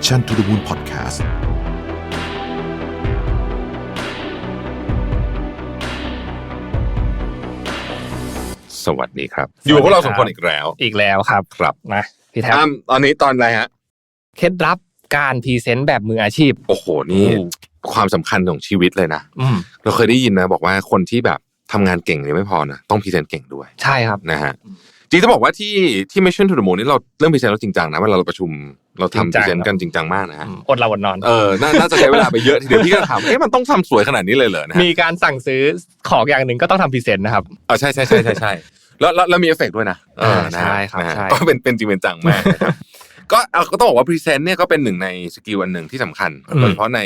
Mission to the Moon Podcast สวัสดีครับ อยู่กับพวกเราสองคนอีกแล้ว อีกแล้วครับครับนะพี่แท็บอ้ามตอนนี้ตอนอะไรฮะ เคล็ดลับการพรีเซนต์แบบมืออาชีพ โอ้โหนี่ความสำคัญของชีวิตเลยนะอืมเราเคยได้ยินนะ บอกว่าคนที่แบบทำงานเก่งเนี่ยไม่พอนะต้องพรีเซนต์เก่งด้วย ใช่ครับนะฮะ จริงๆต้องบอกว่าที่ที่ Mission to the Moon นี่เราเริ่มพรีเซนต์เราจริงจังนะเวลาเราประชุมเราจริงทำพจัรีงเซนต์กันจริงจังมากนะฮะอืมอดเราอดนอนเออนาน่าจะใช้เวลาไปเยอะทีเดียวพี่ก็ถามเอ๊ะมันต้องทำสวยขนาดนี้เลยเหรอนะฮะมีการสั่งซื้อของอย่างหนึ่งก็ต้องทำพรีเซนต์นะครับเออใช่ใช่ใช่ใช่ใช่แล้วแล้วแล้วมีเอฟเฟกต์ด้วยนะเออนะฮะใช่ครับนะฮะใช่ก็เป็นเป็นจริงเป็นจังมากนะครับก็เอาก็ต้องบอกว่าพรีเซนต์เนี่ยก็เป็นหนึ่งในสกิลอันหนึ่งที่สำคัญโดยเฉพาะใน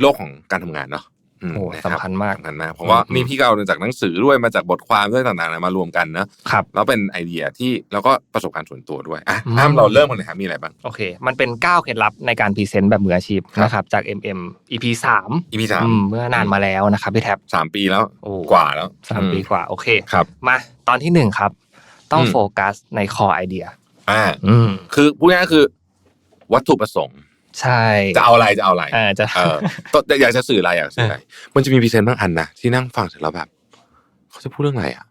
โลกของการทำงานเนาะอืม โอ้นะรับสำคัญมากสำคัญมากเพราะว่าอืมนี่พี่ก็เอาจากหนังสือด้วยมาจากบทความด้วยต่างๆมารวมกันเนอะครับแล้วเป็นไอเดียที่แล้วก็ประสบการณ์ส่วนตัวด้วยอะอืมอ้ามเราเริ่มกันเลยครับมีอะไรบ้างโอเค มันเป็น 9 เคล็ดลับในการพรีเซนต์แบบมืออาชีพครับนะครับจาก MM EP สามอีพีสามอืมเมื่อนานมาแล้วนะครับพี่แท็บสามปีแล้วโอ้กว่าแล้วสามปีกว่าโอเคครับมาตอนที่หนึ่งครับ ต้องอืมโฟกัสในคอไอเดียอ่าอืมคือพูดง่ายๆคือ วัตถุประสงค์ ใช่ จะเอาอะไรจะเอาอะไรเออจะเออตแต่อยากจะสื่ออะไรอยากจะสื่ออะไร มันจะมีพรีเซนต์บางอันนะที่นั่งฟังเสร็จแล้วแบบเขาจะพูดเรื่องอะไรอะ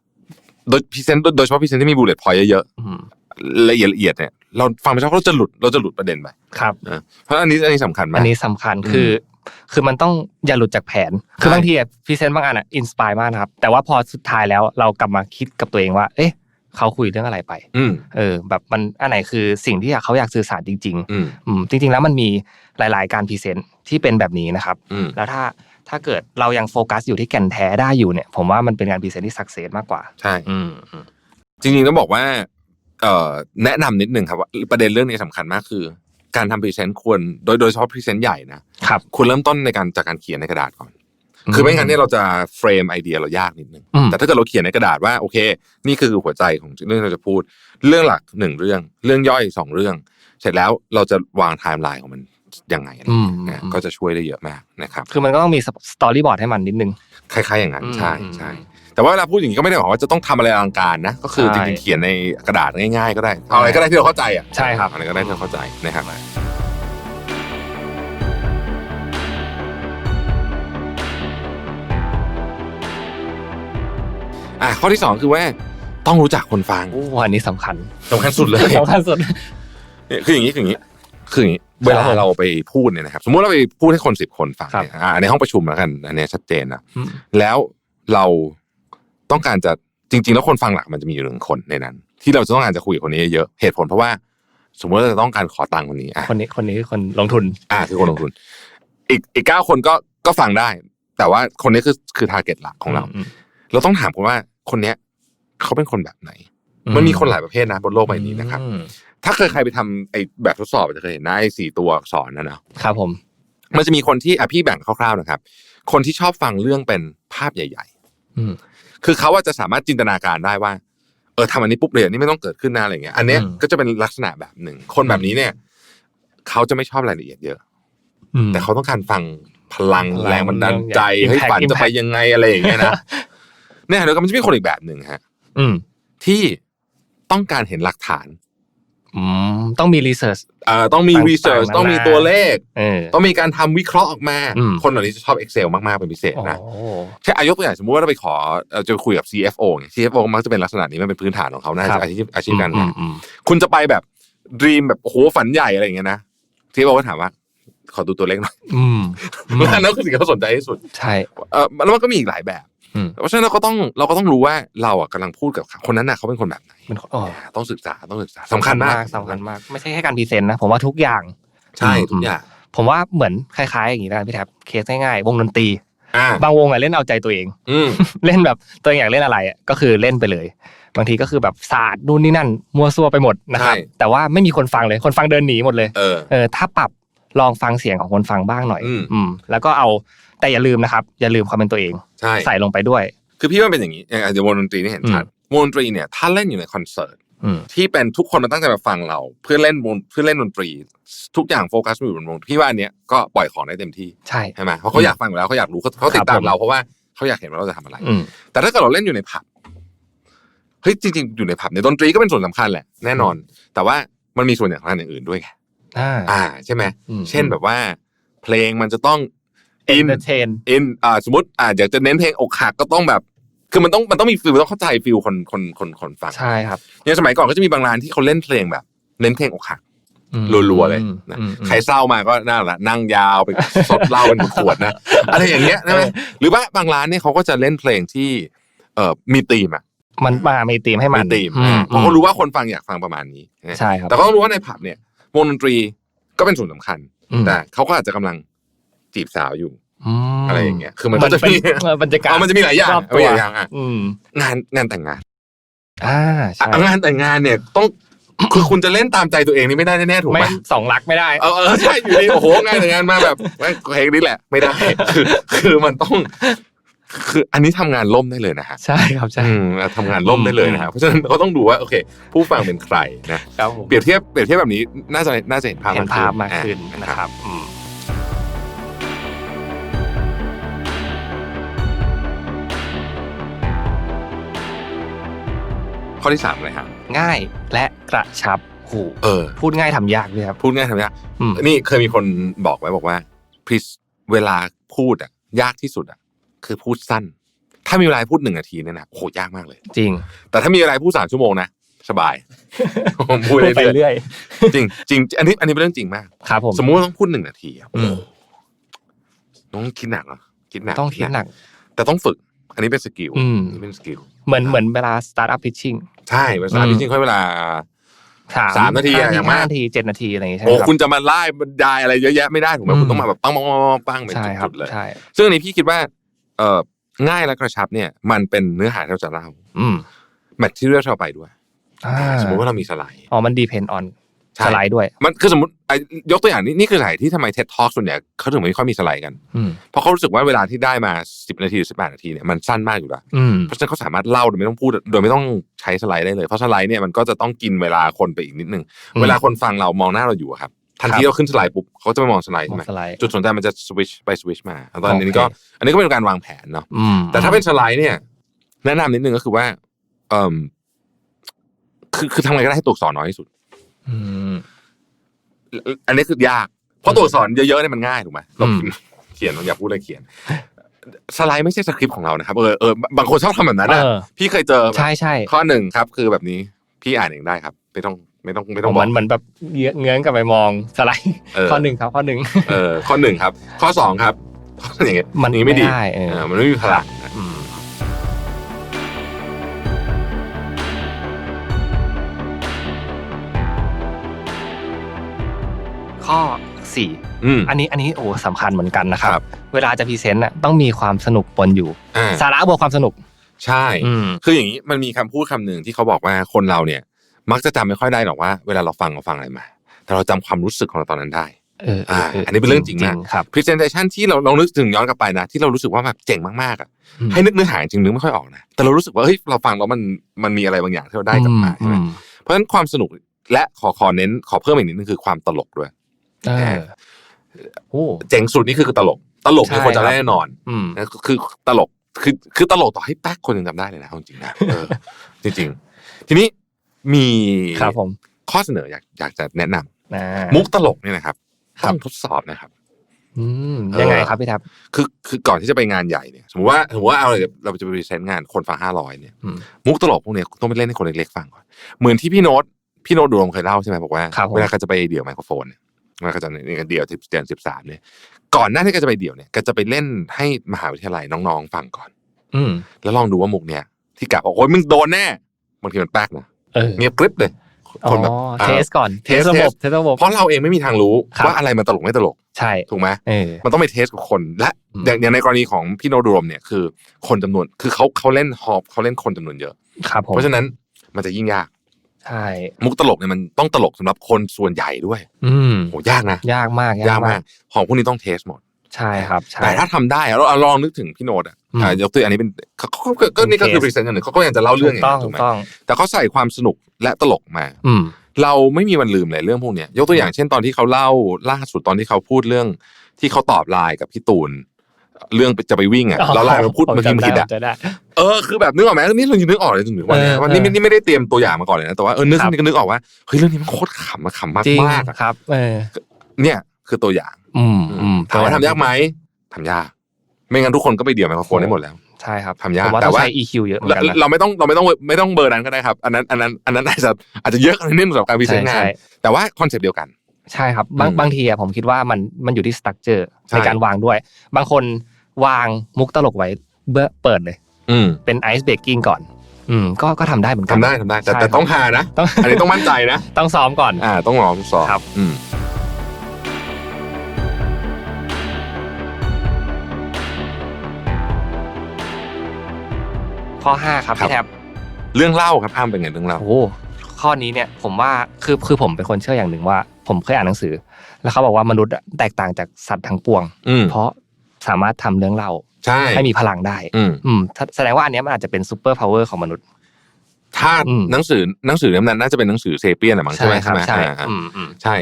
โดยพรีเซนต์โดยเฉพาะพรีเซนต์ที่มีบูเลตพอยต์เยอะอืมๆละเอียดละเอียดเนี่ยเราฟังไปสักพักเราจะหลุดเราจะหลุดประเด็นไปครับนะเพราะอันนี้อันนี้สำคัญมาอักนนี้สำคัญอืมคือ คือมันต้องอย่าหลุดจากแผน คือใช่บางทีพรีเซนต์บางอันอะอินสปายมากนะครับ แต่ว่าพอสุดท้ายแล้วเรากลับมาคิดกับตัวเองว่า เอ๊ะ เขาคุยเรื่องอะไรไปอืมเออ แบบมันอันไหนคือสิ่งที่เขาอยากสื่อสารจริงอืมๆอืมจริง ๆ แล้วมันมีหลาย ๆ การพรีเซนต์ที่เป็นแบบนี้นะครับอืมแล้วถ้าถ้าเกิดเรายังโฟกัสอยู่ที่แก่นแท้ได้อยู่เนี่ย ผมว่ามันเป็นการพรีเซนต์ที่สักเซสมากกว่า ใช่อืมอืมจริงๆต้องบอกว่าเอ่อแนะนำนิดนึงครับว่าประเด็นเรื่องนี้สำคัญมากคือ การทำพรีเซนต์ควรโดยโดยเฉพาะพรีเซนต์ใหญ่นะครับควรเริ่มต้นในการจากการเขียนในกระดาษก่อน คือไม่งั้นเนี่ยเราจะเฟรมไอเดียเรายากนิดนึงอืมแต่ถ้าเกิดเราเขียนในกระดาษว่าโอเค นี่คือหัวใจของเรื่องที่เราจะพูด เรื่องหลักหนึ่งเรื่อง เรื่องย่อยสองเรื่อง เสร็จแล้วเราจะวางไทม์ไลน์ของมันยังไงอะไรอย่างเงี้ยอืมนะก็จะช่วยได้เยอะมากนะครับคือมันก็ต้องมีสตอรี่บอร์ดให้มันนิดนึงคล้ายๆอย่างนั้นอืมใช่อืมใช่แต่ว่าเวลาพูดอย่างนี้ก็ไม่ได้หมายความว่าจะต้องทำอะไรอลังการนะ ก็คือจใช่ริงๆเขียนในกระดาษง่ายๆ ก็ได้เอาอะไรก็ได้ที่เราเข้าใจอะใช่ครับอะไรก็ได้ที่เราเข้าใจนะครับ อะข้อที่สองคือว่าต้องรู้จักคนฟังโอ้อันนี้สำคัญสำคัญสุดเลยสำคัญสุด เนี่ยคืออย่างนี้คืออย่างนี้คืออย่างนี้เวลาเราไปพูดเนี่ยนะครับ สมมุติเราไปพูดให้คนสิบคนฟังครับเนี่ยอ่าในห้องประชุมแล้วกันอันเนี้ยชัดเจนนะอืมแล้วเราต้องการจะจริง ๆ แล้วคนฟังหลักมันจะมีอยู่หนึ่งคนในนั้น ที่เราจะต้องการจะคุยกับคนนี้เยอะๆเหตุผลเพราะว่า สมมติเราจะต้องการขอตังค์คนนี้อะคนนี้คนนี้คือคนลงทุน อ่าคือคนลงทุน อีกอีกเก้าคนก็ก็ฟังได้ แต่ว่าคนนี้คือคือทาร์เก็ตหลักของเราอืมเราต้องถามคนว่า คนเนี้ยเขาเป็นคนแบบไหน มันมีคนหลายประเภทนะบนโลกใบนี้นะครับอืมถ้าเคยใครไปทำไอ้แบบทดสอบจะเคยเห็นหน้าไอ้สี่ตัวอักษรนะนะครับผม มันจะมีคนที่อะพี่แบ่งคร่าวๆนะครับ คนที่ชอบฟังเรื่องเป็นภาพใหญ่อืมๆคือเขาว่าจะสามารถจินตนาการได้ว่า เออทำอันนี้ปุ๊บเลยอันนี้ไม่ต้องเกิดขึ้นนะอะไรเงี้ย อันเนี้ยอืมก็จะเป็นลักษณะแบบหนึ่ง คนแบบนี้เนี่ยเขาจะไม่ชอบรายละเอียดเยอะอืมแต่เขาต้องการฟังพลังพลังแรงบันดาลใจ Impact ให้ฝันจะไป Impact ยังไงอะไรอย่างเงี้ยนะ เนี่ยเดี๋ยวก็มันจะมีคนอีกแบบหนึ่งฮะ อืม ที่ต้องการเห็นหลักฐานอืมต้องมีรีเสิร์ชเอ่อต้องมีต่างๆรีเสิร์ชนานาต้องมีตัวเลขเออต้องมีการทำวิเคราะห์ออกมาอืมคนเหล่านี้จะชอบ Excel มาก ๆ เป็นพิเศษโอ้นะแค่อายกตัวอย่างสมมติว่าเราไปขอเอ่อจะคุยกับ CFO เนี่ย CFO มักจะเป็นลักษณะนี้มันเป็นพื้นฐานของเขาน่าครัจะบอาชีพอาชีพการอืงามนอืมคุณจะไปแบบดีมแบบโอ้โหฝันใหญ่อะไรอย่างเงี้ยนะ CFO ก็ถามว่าขอดูตัวเลขหน่อยอืมอืมแล้วนั่นคือสิ่งที่เขาสนใจที่สุด ใช่เออแล้วมันก็มีอีกหลายแบบอืม เพราะฉะนั้นเราก็ต้องเราก็ต้องรู้ว่าเราอะกำลังพูดกับคนนั้นน่ะเขาเป็นคนแบบไหนเป็นอ๋อต้องศึกษาต้องศึกษาสำคัญมากสำคัญมาก ไม่ใช่แค่การพรีเซนต์นะผมว่าทุกอย่างใช่ทุกอย่างผมว่าเหมือนคล้ายๆ อย่างนี้แล้วกันพี่แท็บเคสง่ายๆวงดนตรีอ่าบางวงอะเล่นเอาใจตัวเองอืมเล่นแบบตัวเองอยากเล่นอะไรอะก็คือเล่นไปเลย บางทีก็คือแบบศาสตร์นู่นนี่นั่น มัวซัวไปหมดนะครับใช่แต่ว่าไม่มีคนฟังเลยคนฟังเดินหนีหมดเลยเออเออถ้าปรับ ลองฟังเสียงของคนฟังบ้างหน่อยอืมอืมแล้วก็เอาแต่อย่าลืมนะครับ อย่าลืมความเป็นตัวเองใช่ใส่ลงไปด้วย คือพี่ว่าเป็นอย่างนี้อย่างเดี๋ยววงดนตรีนี่เห็นชัดวงดนตรีเนี่ยถ้าเล่นอยู่ในคอนเสิร์ตอืมที่เป็นทุกคนมาตั้งใจมาฟังเรา เพื่อเล่นวงเพื่อเล่นดนตรี ทุกอย่างโฟกัสมาอยู่บนวงพี่ว่าอันเนี้ยก็ปล่อยของได้เต็มที่ใช่ใช่ไหมเพราะเขาอยากฟังอยู่แล้วเขาอยากรู้เขาเขาติดตามเราเพราะว่าเขาอยากเห็นว่าเราจะทำอะไรอืมแต่ถ้าเกิดเราเล่นอยู่ในผับเฮ้ยจริงๆอยู่ในผับเนี่ยดนตรีก็เป็นส่วนสำคัญแหละแน่นอน แต่ว่ามันมีส่วนอย่างสำคัญอย่างอื่นด้วยไง อ่าอ่าใช่ไหมอืมเช่นแบบว่า เพลงมันจะต้องอิน entertain อินอ่าสมมติอ่าอยากจะเน้นเพลงอกหักก็ต้องแบบ คือมันต้องมันต้องมีฟิลต้องเข้าใจฟิลคนคนคนคนฟังใช่ครับอย่างสมัยก่อนก็จะมีบางร้านที่เขาเล่นเพลงแบบ เน้นเพลงอกหักอืมรัวๆเลยนะอืมอืมใครเศร้ามาก็น่าละนั่งยาวไปซดเหล้าเป็นขวดนะอะไรอย่างเงี้ยใช่ไหมหรือว่าบางร้านเนี่ยเขาก็จะเล่นเพลงที่ เอ่อมีธีมอะมันมามีธีมให้มันมีธีมอือ่าเพราะเขารู้ว่าคนฟังอยากฟังประมาณนี้นะใช่ครับแต่ก็ต้องรู้ว่าในผับเนี่ย วงดนตรีก็เป็นส่วนสำคัญอืมแต่เขาก็อาจจะกำลังจีบสาวอยู่มอะไรอย่างเงี้ย คือมันก็จะเป็นมีเออบรรยากาศเอามันจะมีหลายอย่างรอบเอาตัวอย่างอย่างอะอืมงานงานแต่งงานอ่าใช่อะงานแต่งงานเนี่ยต้องคือคุณจะเล่นตามใจตัวเองนี่ไม่ได้แน่ๆถูกไหไม่มสองรักไม่ได้เออเออใช่อยู่ดีโอ้โหงานแต่งงานมาแบบแม่งเพลงนี้แหละ ไม่ได้ คือคือมันต้อง คืออันนี้ทำงานล่มได้เลยนะฮะใช่ครับใช่อืมทำงานล่มได้เลยนะฮะเพราะฉะนั้นเขาต้องดูว่าโอเค ผู้ฟังเป็นใครนะครับผมเปรียบเทียบเปรียบเทียบแบบนี้น่าจะน่าจะเห็นภาพเห็นภาพมากขึ้นอ่นะครับอืมข้อที่สามเลยครับง่ายและกระชับหูเออ พูดง่ายทำยากด้วยครับพูดง่ายทำยากอืมนี่เคยมีคนบอกไว้บอกว่าพริสเวลาพูดอะยากที่สุดอะ คือพูดสั้น ถ้ามีเวลาพูดหนึ่งนาทีเนี่ยนะโหยากมากเลย จริง แต่ถ้ามีเวลาพูดสามชั่วโมงนะสบายผมพูดพูดไปเรื่อยเรื่อยๆจริงจริงอันนี้อันนี้เป็นเรื่องจริงมากครับผมสมมุติว่าต้องพูดหนึ่งนาทีอะอืมต้องคิดหนักเหรอคิดหนักต้องคิดหนัก แต่ต้องฝึก อันนี้เป็นสกิลอืมอันนี้เป็นสกิลเหมือนเหมือนเวลา start up pitching ใช่ภาษาอืมจริงๆค่อยเวลาสามนาทีอะอย่างมากห้นาทีเจ็ดนาทีอะไรอย่างงี้ใช่ไหโอ้มครับคุณจะมาไล่บรรยายอะไรเยอะแยะไม่ได้ถูกไหมอืมคุณต้องมาแบบปังปังปังปังปังเป็นใช่ครับจุดๆเลยใช่ซึ่งอันนี้พี่คิดว่า เอ่อง่ายและกระชับเนี่ย มันเป็นเนื้อหาที่เราจะเล่า อืมแมทที่เลือกเราไปด้วยอ่าสมมติว่าเรามีสไลด์อ๋อมัน depend on ใช่สไลด์ด้วย มันคือสมมติไอ้ยกตัวอย่างนี้นี่คือสาเหตุที่ทำไมเท็ดทอ k ส่วนใหญ่เขาถึงไม่ค่อยมีสไลด์กันอืมเพราะเขารู้สึกว่าเวลาที่ได้มา10นาทีหรือ18นาทีเนี่ยมันสั้นมากอยู่แล้วอืมเพราะฉะนั้นเขาสามารถเล่าโดยไม่ต้องพูดโดยไม่ต้องใช้สไลด์ได้เลยเพราะสไลด์เนี่ยมันก็จะต้องกินเวลาคนไปอีกนิดนึงอืมเวลาคนฟังเรามองหน้าเราอยู่อะครับ ทันทีครับเราขึ้นสไลด์ปุ๊บเขาจะไม่มองสไลด์มใช่องไหมสไลด์จุดสนใจมันจะสวิชไปสวิชมาตอนนี้โอเคก็ อันนี้ก็เป็นการวางแผนเนาะอืมแต่ถ้าเป็นสไลด์เนี่ย แนะนำนิดนึงก็คือว่า เอ่มคือคือทำไงก็ได้ให้ตัวอักษรน้อยที่สุดอืมอันนี้คือยาก เพราะตัวอักษรเยอะๆเนี่ยมันง่ายถูกไหมเราอืมพิมพ์เขียนเราอยากพูดอะไรเขียนสไลด์ไม่ใช่สคริปต์ของเรานะครับเออเออบางคนชอบทำแบบนั้นนะเออพี่เคยเจอใช่ใช่ข้อหนึ่งครับ คือแบบนี้ พี่อ่านเองได้ครับ ไม่ต้องไม่ต้องไม่ต้องบเหอมือกนเหมือนแบบเยื้อเงื้อนกลับไปมองสไลด์เออข้อหนึ่งครับข้อหนึ่งเออข้อหนึ่งครับ ข้อสองครับข้ออย่างเงี้ยมันอย่างงี้ไม่ดีไม่ได้เออเออมันไม่มีพลังนะอืมข้อสี่อืมอันนี้อันนี้โอ้สำคัญเหมือนกันนะคครัรับบเวลาจะพรีเซนต์น่ะต้องมีความสนุกปนอยู่อ่าสาระบวกความสนุก ใช่อืมคืออย่างนี้มันมีคำพูดคำหนึ่งที่เขาบอกว่าคนเราเนี่ย มักจะจำไม่ค่อยได้หรอกว่าเวลาเราฟังเราฟังอะไรมา แต่เราจำความรู้สึกของเราตอนนั้นได้เออเออเอันนี้เป็นเรื่องจริงนะครับ presentation ที่เราเรานึกถึงย้อนกลับไปนะที่เรารู้สึกว่าแบบเจ๋งมากๆอะอืมให้นึกเนื้อหาจริงนึกไม่ค่อยออกนะแต่เรารู้สึกว่าเฮ้ยเราฟังแล้วมันมันมีอะไรบางอย่างที่เราได้กลับมาใช่ไหมอืมเพราะฉะนั้นความสนุกและขอขอเน้นขอเพิ่มอีกนิดนึงคือความตลกด้วยเออโอ้เจ๋งสุดนี่คือตลก ตลกนี่ใช่คนจะครับได้แน่นอนอืมนะคือตลก คือคือตลกต่อให้แป๊กคนยังจำได้เลยนะเอาจริงๆนะเออจริง ๆ ทีนี้มีครับผมข้อเสนออยากอยากจะแนะนำนะมุกตลกเนี่ยนะครับครับต้องทดสอบนะครับอืมเออยังไงครับพี่ทับคือคือก่อนที่จะไปงานใหญ่เนี่ยสมมติว่าสมมติว่าเอาเลยเราจะไปพรีเซนต์งานคนฟังห้าร้อยเนี่ยอืมมุกตลกพวกเนี้ยต้องไปเล่นให้คนเล็กๆฟังก่อนเหมือนที่พี่โน้ตพี่โน้ตดวงเคยเล่าใช่ไหมบอกว่าครับผมเวลาเขาจะไปเดี่ยวไมโครโฟนเนี่ย เวลาเขาจะในเดี่ยวที่เดือนสิบสามเนี่ย ก่อนหน้าที่เขาจะไปเดี่ยวเนี่ยก็จะไปเล่นให้มหาวิทยาลัยน้องๆฟังก่อน อืมแล้วลองดูว่ามุกเนี้ยที่กะบอกโอ้ยมึงโดนแน่บางทีมันแป๊กนะเออเงียบกริบเลยอ๋คนแบบออ่าเทสก่อนเทสเทสระบบเทสเทสระบบเพราะเราเองไม่มีทางรู้ครับว่าอะไรมันตลกไม่ตลกใช่ถูกไหมเออมันต้องไปเทสกับคนและอืมอย่างอย่างในกรณีของพี่โนดรมเนี่ยคือคนจำนวนคือเขาเขาเล่นฮอปเขาเล่นคนจำนวนเยอะครับผมเพราะฉะนั้นมันจะยิ่งยาก ใช่มุกตลกเนี่ยมันต้องตลกสำหรับคนส่วนใหญ่ด้วย อืมโหยากนะยากมากยากมากของพวกนี้ต้องเทสหมดใช่ครับใช่แต่ถ้าทำได้อะเราเอาลองนึกถึงพี่โนดอะอืมอ่ายกตัวอย่างนี้เป็นเขาเขาก็ก็นี่ก็คือเป็นพรีเซนต์อย่างหนึ่งเขาก็ยังจะเล่าเรื่องอย่างต้อนี้งถูกไหมต้องแต่เขาใส่ความสนุกและตลกมา อืมเราไม่มีวันลืมเลยเรื่องพวกเนี้ยยกตัวอย่างเช่นตอนที่เขาเล่าล่าสุดตอนที่เขาพูดเรื่อง ที่เขาตอบไลน์กับพี่ตูนเรื่องจะไปวิ่งอะแล้วไลน์มันพูดผมันพิมพ์จำผิดได้อะผมจำได้ เออคือแบบนึกออกไหมนี่เรายังนึกออกเลยจนถึงวันเนี้ยเออว่านี่เออ นี่ไม่ได้เตรียมตัวอย่างมาก่อนเลยนะแต่ว่าเออนึกครับก็นึกออกว่าเฮ้ยเรื่องนี้มันโคตรขำอะขำมากจริงมากๆอะครับเออเนี่ยคือตัวอย่างอืมอืมถามว่าทำยากไหมทำยากไม่งั้นทุกคนก็ไปเดี่ยวไมโครโฟนได้หมดแล้ว ใช่ครับทำยากผมว่าแต่ต้องว่า ใช้ EQ เยอะเหมือนเรากันนะเราไม่ต้องเราไม่ต้องไม่ต้องเบอร์นั้นก็ได้ครับ อันนั้นอันนั้นอันนั้นอาจจะอาจจะเยอะกันนิดนึงสำหรับการพิเศษงาน ใช่ แต่ว่าคอนเซปต์เดียวกัน ใช่ครับบางอืมบางทีอะผมคิดว่ามันมันอยู่ที่สตั๊กเจอร์ใช่ในการวางด้วย บางคนวางมุกตลกไว้เบื้อเปิดเลย อืมเป็นไอซ์เบรกกิ้งก่อน อืมก็ก็ทำได้เหมือนกัทำได้ทำได้แต่ใช่แต่ต้องหานะต้อง อันนี้ต้องมั่นใจนะ ต้องซ้อมก่อน อ่า ต้องลองสอบครับ อืมข้อห้าครับพี่แท็บเรื่องเล่าครับอ้ามเป็นไงเรื่องเล่า โอ้โหข้อนี้เนี่ยผมว่าคือคือผมเป็นคนเชื่ออย่างหนึ่งว่า ผมเคยอ่านหนังสือ แล้วเขาบอกว่ามนุษย์อะแตกต่างจากสัตว์ทั้งปวง อืมเพราะสามารถทำเรื่องเล่า ใช่ให้มีพลังได้อืมอืมถ้าแสดงว่าอันเนี้ยมันอาจจะเป็นซูเปอร์พาวเวอร์ของมนุษย์ถ้าอืมหนังสือหนังสือเล่มนั้นน่าจะเป็นหนังสือเซเปียนอะมั้งใช่ไหมครับไหมใช่อ่าอืมอืมใช่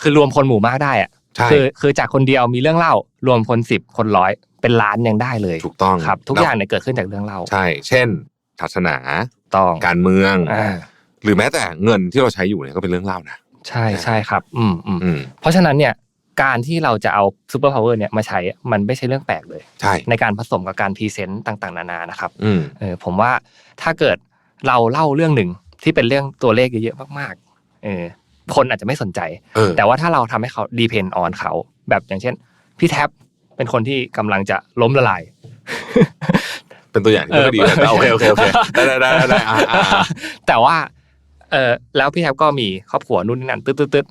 คือรวมคนหมู่มากได้อะใช่คือคือจากคนเดียวมีเรื่องเล่ารวมคนสิบคนร้อยเป็นล้านยังได้เลย ถูกต้องครับ ทุกแล้วอย่างเนี่ยเกิดขึ้นจากเรื่องเล่า ใช่ เช่นศาสนาต้องการเมืองอ่าหรือแม้แต่เงินที่เราใช้อยู่เนี่ยก็เป็นเรื่องเล่านะใช่ใช่ครับ อืมอืมอืมเพราะฉะนั้นเนี่ย การที่เราจะเอาซูเปอร์พาวเวอร์เนี่ยมาใช้มันไม่ใช่เรื่องแปลกเลยใช่ในการผสมกับการพรีเซนต์ต่างๆ นานานะครับอืมเออผมว่าถ้าเกิดเราเล่าเรื่องหนึ่งที่เป็นเรื่องตัวเลขเยอะๆมากๆเออคนอาจจะไม่สนใจเออแต่ว่าถ้าเราทำให้เขาดีเพนออนเขา แบบอย่างเช่น พี่แท็บเป็นคนที่กำลังจะล้มละลาย เป็นตัวอย่างที่ไม่ค่อยดีแต่โอเคโอเคโอเคได้ได้ได้ได้อ่าอ่าอ่าแต่ว่า เออแล้วพี่แท็บก็มีครอบครัวนู่นนี่นั่นตึ๊ดตึ๊ดตึ๊ด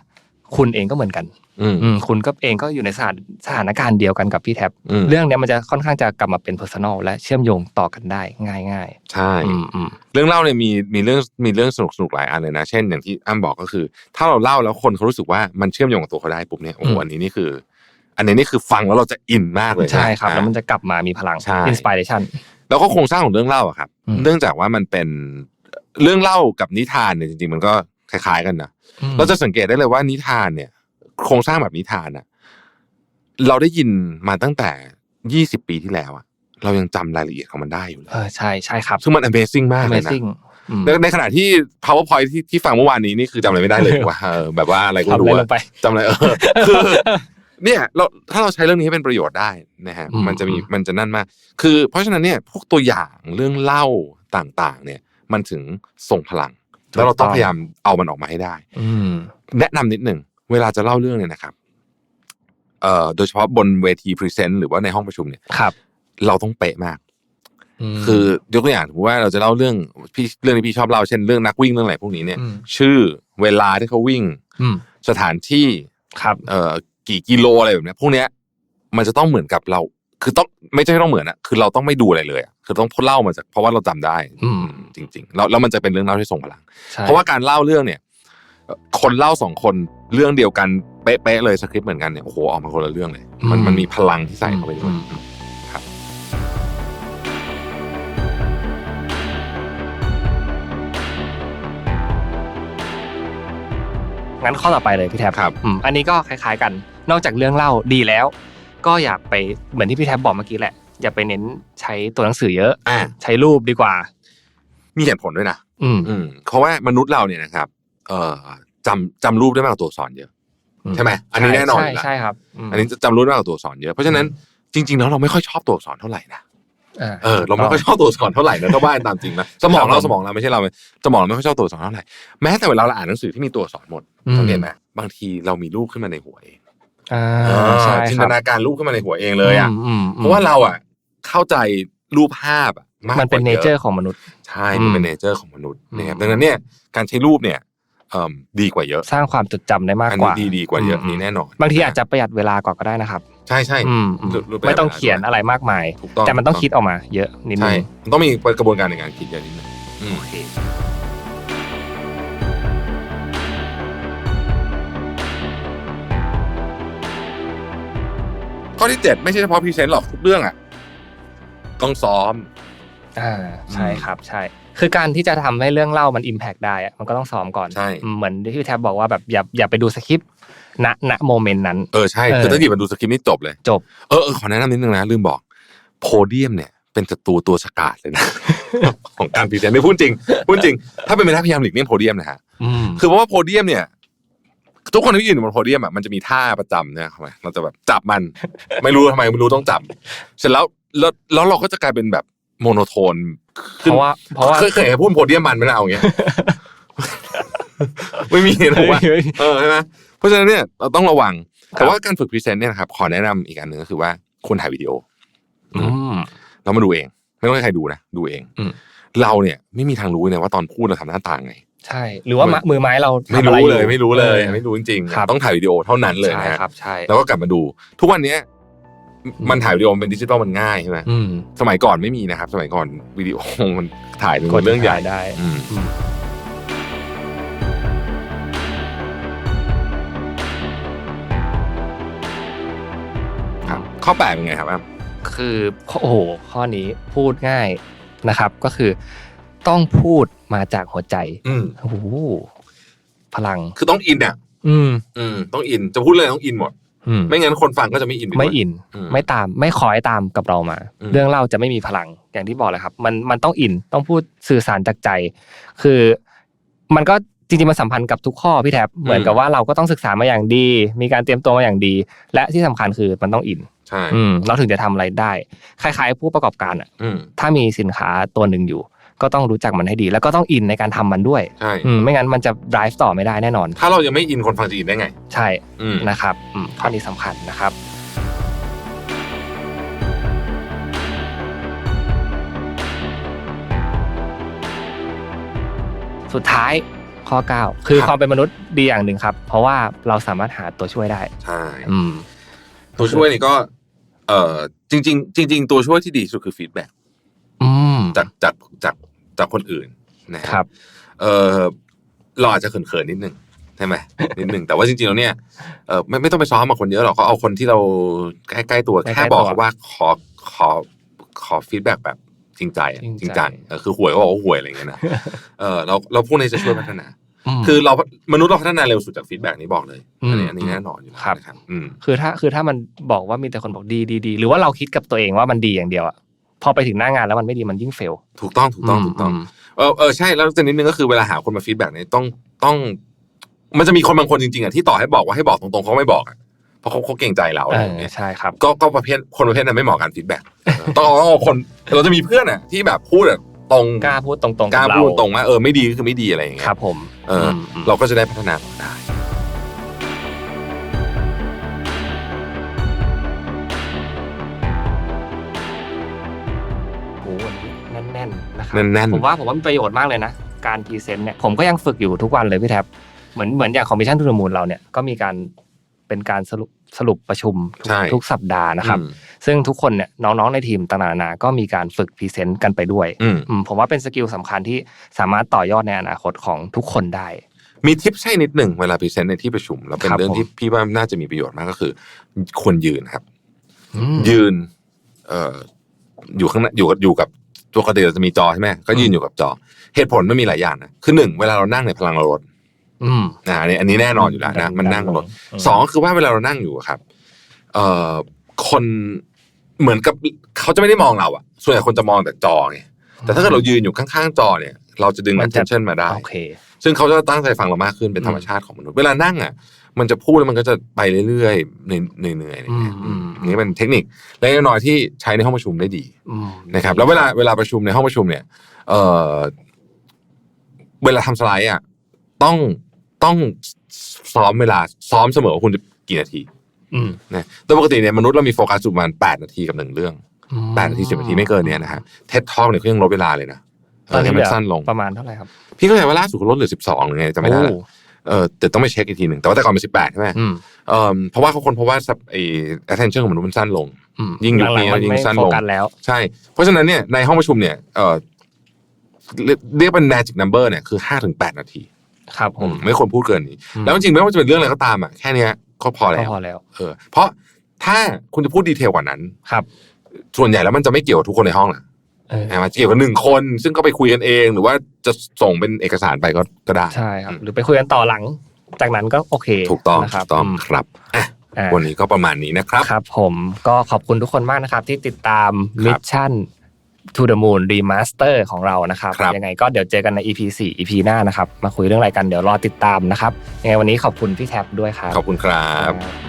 คุณเองก็เหมือนกัน อืมอืมคุณก็เองก็อยู่ในสถานสถานการณ์เดียวกันกับพี่แท็บอืมเรื่องเนี้ยมันจะค่อนข้างจะกลับมาเป็น personal และเชื่อมโยงต่อกันได้ง่ายใช่ๆอืมอืมเรื่องเล่าเนี่ยมีมีเรื่องมีเรื่องสนุกสนุกหลายอันเลยนะ เช่นอย่างที่อ้ำบอกก็คือ ถ้าเราเล่าแล้วคนเขารู้สึกว่ามันเชื่อมโยงกับตัวเขาได้ปุ๊บเนี่ยโอ้โหอืมอันนี้นี่คือ อันนี้นี่คือฟังแล้วเราจะอินมากเลยนะใช่ครับแล้วมันอ่าจะกลับมามีพลังใช่ inspiration แล้วก็โครงสร้างของเรื่องเล่าอะครับอืมเนื่องจากว่ามันเป็นเรื่องเล่ากับนิทานเนี่ยจริงๆ มันก็คล้ายๆกันนะอืมเราจะสังเกตได้เลยว่านิทานเนี่ย โครงสร้างแบบนิทานอะเราได้ยินมาตั้งแต่ยี่สิบปีที่แล้วอะเรายังจำรายละเอียดของมันได้อยู่เลยเออใช่ใช่ครับซึ่งมัน Amazing มากเลยนะ amazing อืมในในขณะที่ powerpoint ที่ที่ฟังเมื่อวานนี้นี่คือจำอะไรไม่ได้เลยว่าเออแบบว่าอะไรก็ทำรู้อะไรลอะงไปจำอะไรเออคือเนี่ยเราถ้าเราใช้เรื่องนี้ให้เป็นประโยชน์ได้นะฮะอืมมันจะมีอืมมันจะนั่นมาก คือ เพราะฉะนั้นเนี่ยพวกตัวอย่างเรื่องเล่าต่างๆ เนี่ย มันถึงส่งพลัง แล้วเราต้องพยายามเอามันออกมาให้ได้อืมแนะนำนิดหนึ่ง เวลาจะเล่าเรื่องเนี่ยนะครับเอ่อโดยเฉพาะบนเวทีพรีเซนต์หรือว่าในห้องประชุมเนี่ยครับ เราต้องเป๊ะมากมคือยกตัวอย่างสมมติว่าเราจะเล่าเรื่องพี่เรื่องที่พี่ชอบเล่าเช่นเรื่องนักวิ่งเรื่องอะไรพวกนี้เนี่ยมชื่อเวลาที่เขาวิ่งอืมสถานที่ครับ เอ่อกี่กิโลอะไรแบบเนี้ยพวกเนี้ย มันจะต้องเหมือนกับเรา คือต้องไม่ใช่ต้องเหมือนอะคือเราต้องไม่ดูอะไรเลยอะคือต้องเล่ามาจากเพราะว่าเราจำได้ อืมจริง ๆ แล้วแล้วมันจะเป็นเรื่องเล่าที่ส่งพลังใช่เพราะว่าการเล่าเรื่องเนี่ยเอ่อคนเล่าสองคน เรื่องเดียวกันเป๊ะๆเลยสคริปต์เหมือนกันเนี่ยโอ้โหออกมาคนละเรื่องเลย มันมันมีพลังที่ใส่เข้าไปด้วยครับ งั้นข้อต่อไปเลยพี่แท็บครับอืมอันนี้ก็คล้าย ๆ กัน นอกจากเรื่องเล่าดีแล้ว ก็อย่าไปเหมือนที่พี่แท็บบอกเมื่อกี้แหละอย่าไปเน้นใช้ตัวหนังสือเยอะอ่าใช้รูปดีกว่า มีเหตุผลด้วยนะอืมอืมเพราะว่ามนุษย์เราเนี่ยนะครับ เอ่อ จำจำรูปได้มากกว่าตัวอักษรเยอะใช่ไหมอันนี้แน่นอนใช่อยู่แล้วใช่ครับมอันนี้จะจำรู้ได้มากกว่าตัวอักษรเยอะเพราะฉะนั้นจริงๆแล้วเราไม่ค่อยชอบตัวอักษรเท่าไหร่นะอ่าเออเราไม่ค่อยชอบตัวอักษรเท่าไหร่นะถ้าว่าตามจริงนะสมองครัเราบผมสมองเราไม่ใช่เราสมองเราไม่ค่อยชอบตัวอักษรเท่าไหร่แม้แต่เวลาเราอ่านหนังสือที่มีตัวอักษรหมดอืมสังเกตไหมบางทีเรามีรูปขึ้นมาในหัวเองอ่าเออใช่จินครัตบนาการรูปขึ้นมาในหัวเองเลยอะมอืมเพราะว่าเราอะเข้าใจรูปภาพอะมากมันเป็นกเนว่าเจออะร์ของมนุษย์ใช่มันเป็นเนเจอร์ของมนุษย์นะครับดังนั้นเนี่ยการใช้รูปเนี่ยเอ่อ ดีกว่าเยอะ สร้างความจดจำได้มากอันกนี้ว่าดีดีกว่าเยอะอืมนี่แน่นอนบางทีอาจจะประหยัดเวลาก่อนก็ได้นะครับ ใช่ใช่อืมอืมรูปรูปแบบไม่ต้องเวลาเขียนด้วยอะไรมากมายถูกต้องแต่มันต้องถูกต้องคิดออกมา เยอะนิดนึใช่งมันต้องมีกระบวนการในการคิดเยอะนิดนึงอืมโอเคข้อที่เจ็ดไม่ใช่เฉพาะพรีเซนต์หรอกทุกเรื่องอะต้องซ้อม อ่าใช่ครับใช่ คือการที่จะทำให้เรื่องเล่ามันอิมแพกได้อะมันก็ต้องซ้อมก่อนใช่อืมเหมือนที่พี่แท็บบอกว่าแบบอย่าอย่าไปดูสคริปต์ณณโมเมนต์นั้นเออใช่เออคือถ้าหยิบมาดูสคริปต์นี่จบเลยจบเออเออขอแนะนำนิดนึงนะลืมบอกโพเดียมเนี่ยเป็นศัตรูตัวฉกาจเลยนะของการพรีเซนต์ไม่พูดจริงพูดจริง ถ้าเป็นไปได้พยายามหลีกเลี่ยงโพเดียมนะฮะอืมคือเพราะว่าโพเดียมเนี่ยทุกคนที่ยืนอยู่บนโพเดียมอะมันจะมีท่าประจำเนี่ยเข้าไปเราจะแบบจับมัน ไม่รู้ทำไมไม่รู้ต้องจับ เสร็จแล้วแล้วแล้วเราก็จะกลายเป็นแบบ โมโนโทนเพราะว่าเพราะว่าเคยเคยเห็นพูดโพเดียมมันไหมล่ะเอาอย่างเงี้ยไม่มีถูกป่ะเฮ้ยเออใช่ไหมเพราะฉะนั้นเนี่ยเราต้องระวังครับแต่ว่าการฝึกพรีเซนต์เนี่ยนะครับขอแนะนำอีกอันหนึ่งก็คือว่าควรถ่ายวิดีโออืมเรามาดูเอง ไม่ต้องให้ใครดูนะดูเองอืมเราเนี่ยไม่มีทางรู้เลยว่าตอนพูดเราทำหน้าตาไงใช่ หรือว่าเหมือนมือไม้เราไม่ทำอะรู้อเลย ไม่รู้เลยออไม่รู้จริงครับๆต้องถ่ายวิดีโอเท่านั้นเลยใช่นะฮะครับใช่แล้วก็กลับมาดู ทุกวันเนี้ย มันถ่ายวิดีโอเป็นดิจิตอลมันง่ายใช่ไหมอืมสมัยก่อนไม่มีนะครับ สมัยก่อนวิดีโอมันถ่ายเป็นกดเรื่องใหญ่ถ่ายได้อืมอืมครับข้อแปดเป็นไงครับอ้ำคือโอ้โหข้อนี้พูดง่ายนะครับ ก็คือต้องพูดมาจากหัวใจอืมโอ้โหพลัง คือต้องอินอะ อืม อืม ต้องอิน จะพูดเลยต้องอินหมดอืม ไม่งั้นคนฟังก็จะไม่อินปด้วยไม่อินอืมไม่ตาม ไม่คอยตามกับเรามาอืมเรื่องเล่าจะไม่มีพลังอย่างที่บอกเลยครับ มันมันต้องอินต้องพูดสื่อสารจากใจ คือมันก็จริงๆมันสัมพันธ์กับทุกข้อพี่แท็บเหมือนกับว่าเราก็ต้องศึกษามาอย่างดี มีการเตรียมตัวมาอย่างดี และที่สำคัญคือมันต้องอินใช่อืมเราถึงจะทำอะไรได้ คล้าย ๆ ผู้ประกอบการอะอืมถ้ามีสินค้าตัวหนึ่งอยู่ ก็ต้องรู้จักมันให้ดี แล้วก็ต้องอินในการทำมันด้วยใช่อืมไม่งั้นมันจะ drive ต่อไม่ได้แน่นอน ถ้าเรายังไม่อินคนฟังจะอินได้ไง ใช่อืมนะครับอืมข้อนี้สำคัญนะครับสุดท้ายข้อ 9 คือครับความเป็นมนุษย์ดีอย่างหนึ่งครับ เพราะว่าเราสามารถหาตัวช่วยได้ใช่อืมตัวช่วยนี่ก็ เอ่อจริง ๆ จริง ๆ ตัวช่วยที่ดีที่สุดคือฟีดแบ็กอืมจากจากจาก จากคนอื่นนะฮะครับเออเราอาจจะเขินๆนิดนึงใช่ไหมนิดนึงแต่ว่าจริงๆแล้วเนี่ยเออไม่ไม่ต้องไปซ้อมกับคนเยอะหรอกก็เอาคนที่เราใกล้ๆตัวใกล้ๆแค่บอกตัวว่าขอขอขอฟีดแบ็กแบบจริงใจอะจริงใจจริงจังเออคือหวยก็บอกว่าหวยอะไรอย่างเงี้ยนะเออเราเราพวกนี้จะช่วยพัฒนามคือเรามนุษย์เราพัฒนาเร็วสุดจากฟีดแบ็กนี้บอกเลยอืมอันนี้อันนี้แน่นอนอยู่แล้วครับนะครับอืมคือถ้าคือถ้ามันบอกว่ามีแต่คนบอกดีดีดีหรือว่าเราคิดกับตัวเองว่ามันดีอย่างเดียวอะ พอไปถึงหน้างานแล้วมันไม่ดีมันยิ่งเฟลถูกต้องถูกต้องถูกต้องเออเออใช่แล้วจะนิดนึงก็คือเวลาหาคนมาฟีดแบ็กเนี่ยต้องต้อง มันจะมีคนบางคนจริงๆอะที่ต่อให้บอกว่าให้บอกตรงๆเขาไม่บอกอะเพราะเขาเขาเกรงใจเราเออะไรออย่างเงี้ยใช่ครับก็ก็ประเภทคนประเภทนั้นไม่เหมาะกับการฟีดแบ็กต้องเอาต้องเอาคนเราจะมีเพื่อนอะที่แบบพูดแบบตรงกล้าพูดตรงๆกล้าบเพูดตรงว่าเออไม่ดีก็คือไม่ดีอะไรอย่างเงี้ยครับ ผม เอออมอืมเราก็จะได้พัฒนาต่อได้ ครัแน่นๆ ผมว่าผมว่ามีประโยชน์มากเลยนะ การพรีเซนต์เนี่ยผมก็ยังฝึกอยู่ทุกวันเลยพี่แท็บเหมือนเหมือนอย่างคอมมิชชั่นทู e มูลเราเนี่ยก็มีการเป็นการสรุปสรุปประชุมทุกใช่ ทุกสัปดาห์นะครับอืมซึ่งทุกคนเนี่ยน้องๆในทีมต่างๆนานาก็มีการฝึกพรีเซนต์กันไปด้วยอืมอืมผมว่าเป็นสกิลสำคัญที่สามารถต่อยอดในอนาคตของทุกคนได้ มีทิปใช่นิดหนึ่งเวลาพรีเซนต์ในที่ประชุมแล้วเป็นครับ เรื่องผมที่พี่ว่าน่าจะมีประโยชน์มากก็คือ ควรยืนครับ อืม ยืนเอ่ออยู่ข้างหน้าอยู่กับอยู่กับ ตัวกระเดียวจะมีจอใช่ไหมก็ยืนอยู่กับจอ เหตุผลมันมีหลายอย่างนะคือหนึ่งเวลาเรานั่งในยพลังเราลดอืมนะอันนี้อันนี้แน่นอนอยู่แล้วนะมันนั่งลดอืมสองก็คือว่าเวลาเรานั่งอยู่อะครับ เอ่อคนเหมือนกับเขาจะไม่ได้มองเราอะส่วนใหญ่คนจะมองแต่จอไงแต่ถ้าเกิดเรายืนอยู่ข้างๆจอเนี่ย เราจะดึงมันจะ attention มาได้โอเคซึ่งเขาจะตั้งใจฟังเรามากขึ้นเป็นธรรมชาติของมนุษย์เวลานั่งอะ มันจะพูดแล้วมันก็จะไปเรื่อยๆเหนื่อยๆอะไรเงี้ยอืมอืมนี่เป็นเทคนิคเล็กน้อยที่ใช้ในห้องประชุมได้ดีอืมนะครับ แล้วเวลาเวลาประชุมในห้องประชุมเนี่ย เอ่อเวลาทำสไลด์อะต้องต้องซ้อมเวลาซ้อมเสมอว่าคุณจะกี่นาทีอืมนะโดยปกติเนี่ยมนุษย์เรามีโฟกัสอยู่ประมาณแปดนาทีกับหนึ่งเรื่องแปดนาทีสิบนาทีไม่เกินเนี่ยนะฮะเท็ดทอกเนี่ยเขายังลดเวลาเลยนะเอตอนอให้นี้มันเหลือสั้นลงประมาณเท่าไหร่ครับ พี่เข้าใจว่าล่าสุดเขาลดเหลือสิบสองหรือไงจำไม่ได้ละโอ้ เออแต่ต้องไปเช็คอีกทีหนึ่งแต่ว่าแต่ก่อนเป็นสิบแปดใช่ไหมอืมเออเพราะว่าเขาคนเพราะว่าไอ้ attention ของมนุษย์มันสั้นลงอืมยิ่งยุคนี้หลัๆมันยิ่งไม่สั้นโฟลงกัสแล้วใช่ เพราะฉะนั้นเนี่ยในห้องประชุมเนี่ยเออเรียกเรียกเป็น magic number เนี่ยคือห้าถึงแปดนาที ครับผอืมมไม่ควรพูดเกินนี้อืมแล้วจริงๆไม่ว่าจะเป็นเรื่องอะไรก็ตามอะแค่เนี้ยก็พอก็แล้วพอแล้วเออเพราะถ้าคุณจะพูดดีเทลกว่านั้นครับ ส่วนใหญ่แล้วมันจะไม่เกี่ยวกับทุกคนในห้องแหละเออนะมันจะเกี่ยวกับหนึ่งคน ซึ่งก็ไปคุยกันเอง หรือว่าจะส่งเป็นเอกสารไปก็ก็ได้ใช่ครับหรือไปคุยกันต่อหลัง จากนั้นก็โอเค ถูกต้องนะคถูรับกต้องมครับอะอ่าวันนี้ก็ประมาณนี้นะครับครับ ผมก็ขอบคุณทุกคนมากนะครับ ที่ติดตามมิชชั่น To the Moon Remaster ของเรานะครับครับยังไงก็เดี๋ยวเจอกันใน EP 4 EP หน้านะครับ มาคุยเรื่องอะไรกันเดี๋ยวรอติดตามนะครับ ยังไงวันนี้ขอบคุณพี่แท็บด้วยครับ ขอบคุณครับ